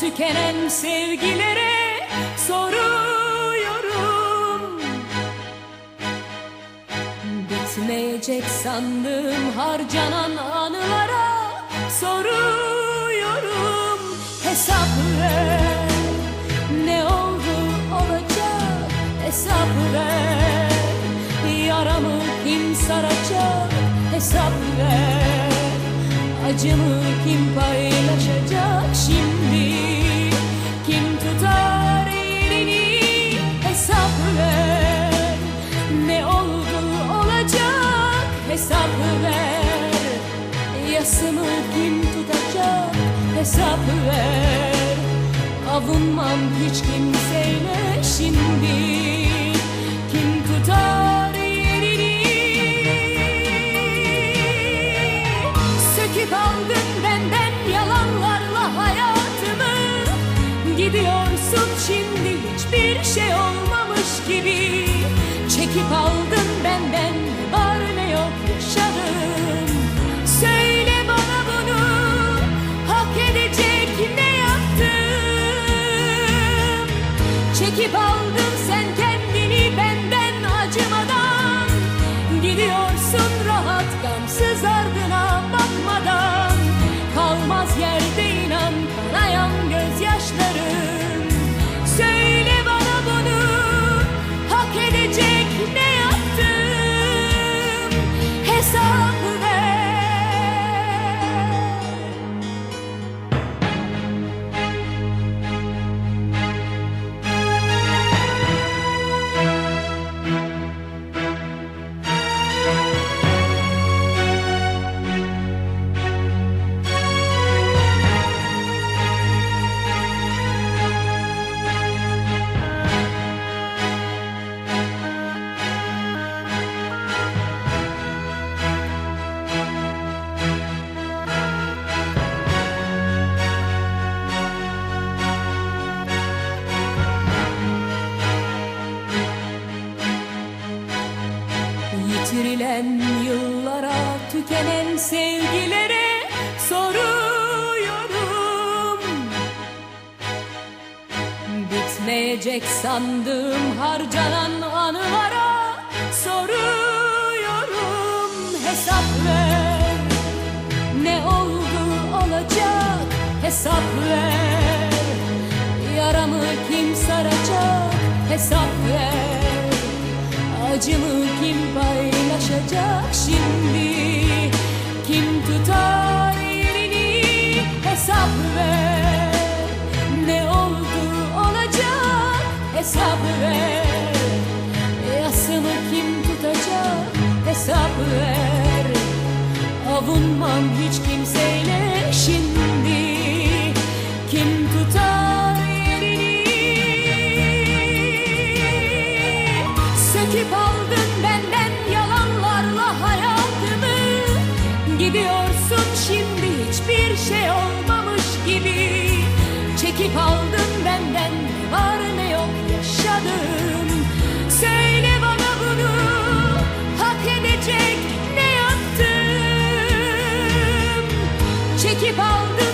tükenen sevgilere soruyorum. Bitmeyecek sandım harcanan anılara soruyorum. Hesap ver ne oldu olacak? Hesap ver Yaramı kim saracak? Hesap ver Acımı kim paylaşacak şimdi? Kim tutar elini? Hesap ver. Ne oldu olacak? Hesap ver. Yasımı kim tutacak? Hesap ver. Avunmam hiç kimseyle şimdi şey olmamış gibi. Çekip aldın benden var ne yok yaşadım Söyle bana bunu hak edecek ne yaptım Çekip aldın sen Yitirilen yıllara, tükenen sevgilere soruyorum. Bitmeyecek sandığım harcanan anılara soruyorum. Hesap ver, ne oldu olacak? Hesap ver Yaramı kim saracak? Hesap ver Acımı kim paylaşacak şimdi? Kim tutar elini? Hesap ver. Ne oldu olacak? Hesap ver. Yasımı kim tutacak? Hesap ver. Avunmam hiç kimseyle şimdi. Kim tutar Gidiyorsun şimdi? Hiçbir şey olmamış gibi. Çekip aldın benden ne var ne yok yaşadım Söyle bana bunu hak edecek ne yaptım Çekip aldın